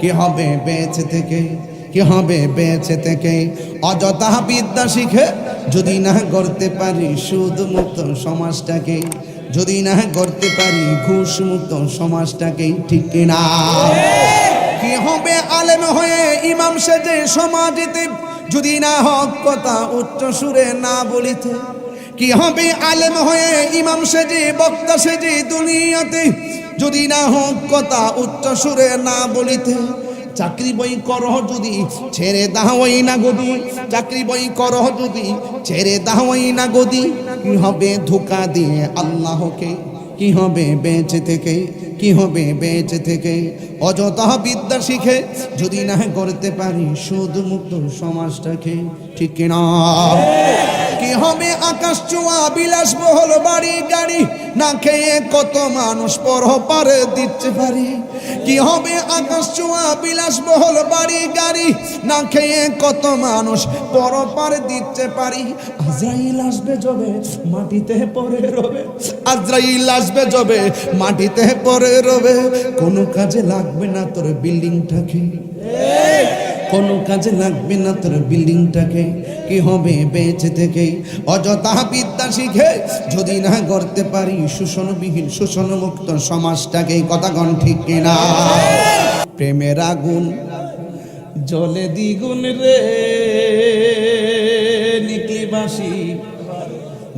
কি হবে বেঁচে থেকে? কি হবে বেঁচে থেকে? অযথা বিদ্যা শিখে যদি না করতে পারি সুদ মুক্ত সমাজটাকে, যদি না করতে পারি ঘুষ মুক্ত সমাজটাকে, ঠিক কিনা কি হবে আলেম হয়ে ইমাম সেজে সমাজেতে? যদি না হক কথা উচ্চ সুরে না বলিতে, কি হবে আলেম হয়ে ইমাম সেজে বক্তা সেজে দুনিয়াতে? যদি না হক কথা উচ্চ সুরে না বলিতে, চাকরি বই করহ যদি ছেড়ে দাহই না গদি, চাকরি বই করহ যদি ছেড়ে দাহই না গদি, কি হবে ধোকা দিয়ে আল্লাহকে, কি হবে বেঁচে থেকে, কি হবে বেঁচে থেকে? অযথা বিদ্যা শিখে যদি না করতে পারি সুদ মুক্ত সমাজটাকে, ঠিক কি হবে আকাশ চোয়া বিলাস বহল বাড়ি, গাড়ি। না খেয়ে কত মানুষ পর পারে দিচ্ছে পারি। কি হবে আকাশ চোয়া বিলাস বহল বাড়ি, গাড়ি? না খেয়ে কত মানুষ পর পারে দিচ্ছে পারি। আজরাইল আসবে জবে মাটিতে পরে রবে। আজরাইল আসবে জবে মাটিতে পড়ে রবে। কোনো কাজে লাগবে না তোর বিল্ডিংটাকে। কোনো কাজে লাগবে না তোর বিল্ডিংটাকে। কি হবে বেঁচে থেকে? অযথা বিদ্যা শিখে যদি না করতে পারি শোষণবিহীন শোষণ মুক্ত সমাজটাকে কথাগণ ঠিক কিনা প্রেমের আগুন জলে দ্বিগুণ রে নিকলিবাসী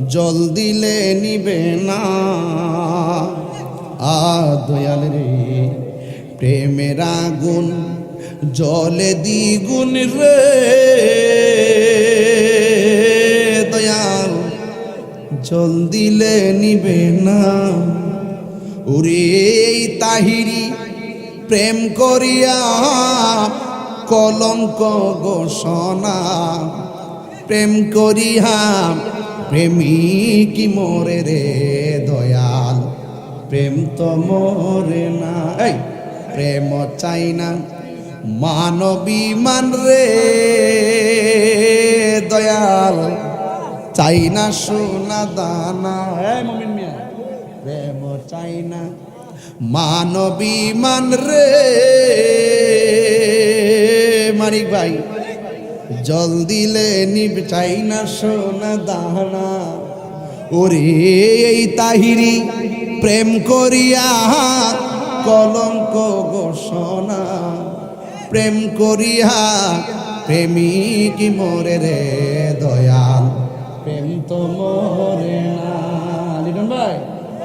জল দিলে নিবে না। আ, দয়াল রে, প্রেমের আগুন জলে দ্বিগুণ রে। দয়াল, জল দিলে নিবে না। ওরে তাহিরি, প্রেম করিয়া কলঙ্ক ঘোষণা। প্রেম করিয়া প্রেমিক মোরে রে দয়াল, প্রেম তো মরে না। এই, প্রেম চাই না। মানবী মান রে দয়াল চাই না সোনা দানা। মমিন মিয়া। প্রেম চাই না। মানবী মান রে মানিক ভাই জল দিলে নিব চাই না সোনা দানা। ওরে এই তাহিরি প্রেম করিয়া কলঙ্ক ঘোষণা। প্রেম করিয়া, প্রেমিক মরে রে দয়াল। প্রেম তো মরে না। ভাই,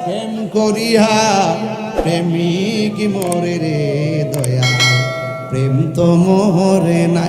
প্রেম করিয়া, প্রেমিক মরে রে দয়াল। প্রেম তো মরে না।